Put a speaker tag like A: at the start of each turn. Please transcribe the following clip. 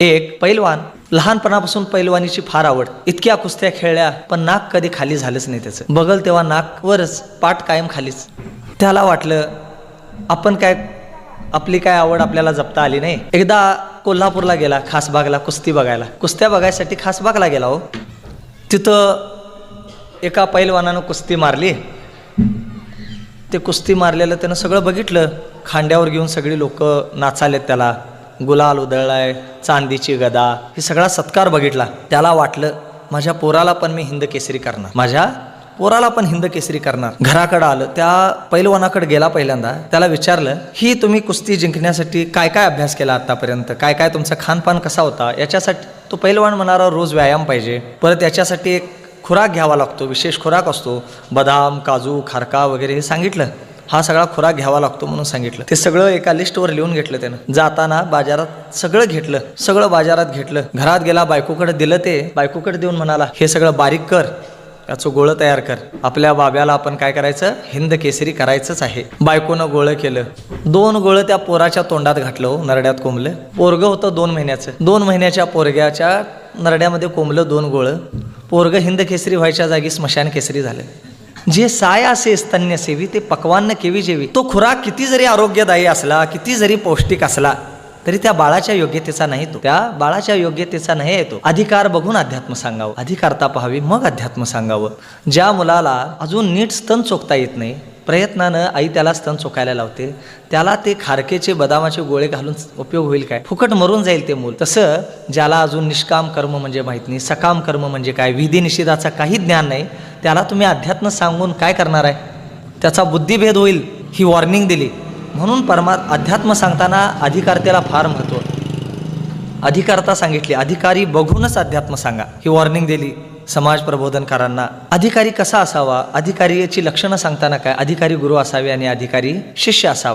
A: एक पैलवान लहानपणापासून पैलवानीची फार आवड. इतक्या कुस्त्या खेळल्या पण नाक कधी खाली झालंच नाही त्याचं. बगल तेव्हा नाकवरच पाठ कायम खालीच. त्याला वाटलं आपण काय आपली काय आवड आपल्याला जपता आली नाही? एकदा कोल्हापूरला गेला खासबागला कुस्ती बघायला. कुस्त्या बघायसाठी खासबागला गेला हो. तिथं एका पैलवानानं कुस्ती मारली. ते कुस्ती मारलेलं त्यानं सगळं बघितलं. खांड्यावर घेऊन सगळी लोक नाचालेत त्याला. गुलाल उधळलाय चांदीची गदा हे सगळा सत्कार बघितला. त्याला वाटलं माझ्या पोराला पण मी हिंद केसरी करणार. माझ्या पोराला पण हिंद केसरी करणार. घराकडं आलं त्या पैलवानाकडे गेला पहिल्यांदा. त्याला विचारलं ही तुम्ही कुस्ती जिंकण्यासाठी काय काय अभ्यास केला आतापर्यंत? काय काय तुमचा खानपान कसा होता? याच्यासाठी तो पैलवान म्हणारा रोज व्यायाम पाहिजे. परत याच्यासाठी एक खुराक घ्यावा लागतो विशेष खुराक असतो. बदाम काजू खारका वगैरे हे सांगितलं. हा सगळा खुराक घ्यावा लागतो म्हणून सांगितलं. ते सगळं एका लिस्टवर लिहून घेतलं त्यानं. जाताना बाजारात सगळं घेतलं सगळं बाजारात घेतलं. घरात गेला बायकोकडे दिलं ते. बायकोकडे देऊन म्हणाला हे सगळं बारीक कर याचं गोळं तयार कर. आपल्या बाब्याला आपण काय करायचं? हिंद केसरी करायचंच आहे. बायकोनं गोळं केलं. दोन गोळं त्या पोराच्या तोंडात घातलं हो, नरड्यात कोंबलं. पोरगं होतं दोन महिन्याचं. दोन महिन्याच्या पोरग्याच्या नरड्यामध्ये कोंबलं दोन गोळं. पोरगं हिंद केसरी व्हायच्या जागी स्मशान केसरी झालं. जे साय असे स्तन्य सेवी ते पकवान केवी जेवी तो खुराक किती जरी आरोग्यदायी असला किती जरी पौष्टिक असला तरी त्या बाळाच्या योग्यतेचा नाही तो त्या बाळाच्या योग्यतेचा नाही येतो. अधिकार बघून अध्यात्म सांगावं. अधिकारता पाहावी मग अध्यात्म सांगावं. ज्या मुलाला अजून नीट स्तन चोखता येत नाही प्रयत्नानं आई त्याला स्तन चोकायला लावते. त्याला ते खारकेचे बदामाचे गोळे घालून उपयोग होईल काय? फुकट मरून जाईल ते मूल. तसं ज्याला अजून निष्काम कर्म म्हणजे माहीत नाही सकाम कर्म म्हणजे काय? विधी निषेधाचा काही ज्ञान नाही. त्याला तुम्ही अध्यात्म सांगून काय करणार आहे? त्याचा बुद्धिभेद होईल ही वॉर्निंग दिली. म्हणून परमा अध्यात्म सांगताना अधिकारतेला फार महत्त्व अधिकारता सांगितली. अधिकारी बघूनच अध्यात्म सांगा. ही वॉर्निंग दिली समाज प्रबोधनकारांना. अधिकारी कसा असावा? अधिकारीची लक्षणं सांगताना काय? अधिकारी गुरु असावे आणि अधिकारी शिष्य असावा.